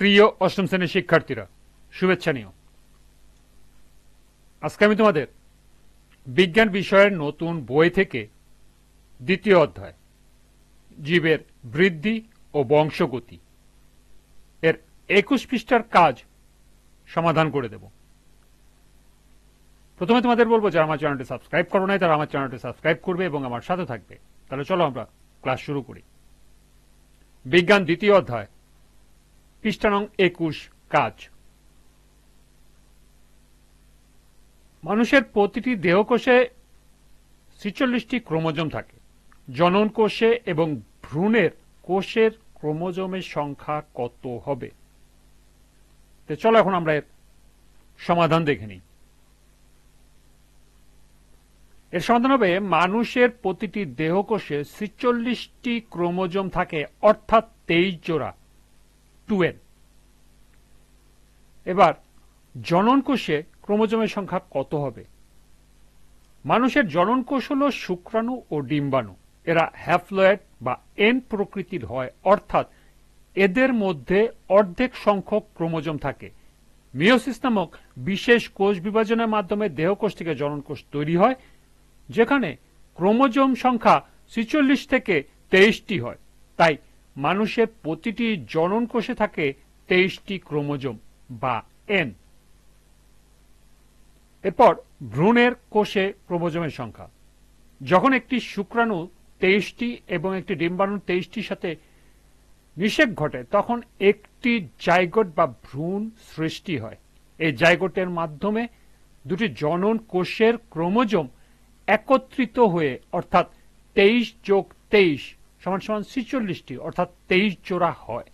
প্রিয় অষ্টম শ্রেণির শিক্ষার্থীরা, শুভেচ্ছা নিও। আজকে আমি তোমাদের বিজ্ঞান বিষয়ের নতুন বই থেকে দ্বিতীয় অধ্যায়, জীবের বৃদ্ধি ও বংশগতি এর একুশ পৃষ্ঠার কাজ সমাধান করে দেব। প্রথমে তোমাদের বলব, যারা আমার চ্যানেলটি সাবস্ক্রাইব করো নাই, তারা আমার চ্যানেলটি সাবস্ক্রাইব করবে এবং আমার সাথে থাকবে। তাহলে চলো আমরা ক্লাস শুরু করি। বিজ্ঞান দ্বিতীয় অধ্যায় পৃষ্ঠা নং একুশ, কাজ। মানুষের প্রতিটি দেহকোষে ছিচল্লিশটি ক্রোমোজোম থাকে। জনন কোষে এবং ভ্রূণের কোষের ক্রোমোজোমের সংখ্যা কত হবে? চলো এখন আমরা এর সমাধান দেখে নিই। এর সমাধান হবে, মানুষের প্রতিটি দেহকোষে ছিচল্লিশটি ক্রোমোজোম থাকে, অর্থাৎ তেইশ জোড়া। টুয়েলভ এবার জনন কোষে ক্রোমোজোমের সংখ্যা কত হবে? মানুষের জনন কোষ হল শুক্রাণু ও ডিম্বাণু। এরা হ্যাফলয়েড বা এন প্রকৃতির হয়, অর্থাৎ এদের মধ্যে অর্ধেক সংখ্যক ক্রোমোজোম থাকে। মিওসিস নামক বিশেষ কোষ বিভাজনের মাধ্যমে দেহকোষ থেকে জনন কোষ তৈরি হয়, যেখানে ক্রোমোজোম সংখ্যা ছিচল্লিশ থেকে তেইশটি হয়। তাই মানুষের প্রতিটি জনন কোষে থাকে তেইশটি ক্রোমোজোম, বা এন এরপর ভ্রূণের কোষে ক্রোমোজোমের সংখ্যা। যখন একটি শুক্রাণু তেইশটি এবং একটি ডিম্বাণু তেইশটির সাথে নিষেক ঘটে, তখন একটি জাইগোট বা ভ্রূণ সৃষ্টি হয়। এই জাইগোটের মাধ্যমে দুটি জনন কোষের ক্রোমোজোম একত্রিত হয়ে, অর্থাৎ তেইশ যোগ তেইশ সমান সমান ছিচল্লিশটি, অর্থাৎ তেইশ জোড়া হয়।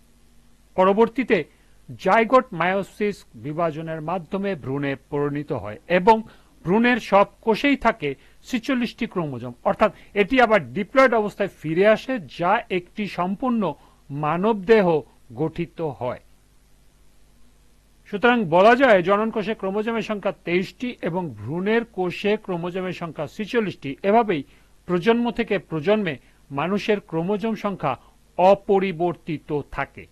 পরবর্তীতে জাইগোট মায়োসিস বিভাজনের মাধ্যমে ভ্রূণে পরিণত হয় এবং ভ্রূণের সব কোষেই থাকে ছিচল্লিশটি ক্রোমোজোম। অর্থাৎ এটি আবার ডিপ্লয়েড অবস্থায় ফিরে আসে, যা একটি সম্পূর্ণ মানবদেহ গঠিত হয়। সুতরাং বলা যায়, জনন কোষে ক্রোমোজোমের সংখ্যা তেইশটি এবং ভ্রূণের কোষে ক্রোমোজোমের সংখ্যা ছিচল্লিশটি। এভাবেই প্রজন্ম থেকে প্রজন্মে মানুষের ক্রোমোজোম সংখ্যা অপরিবর্তিত থাকে।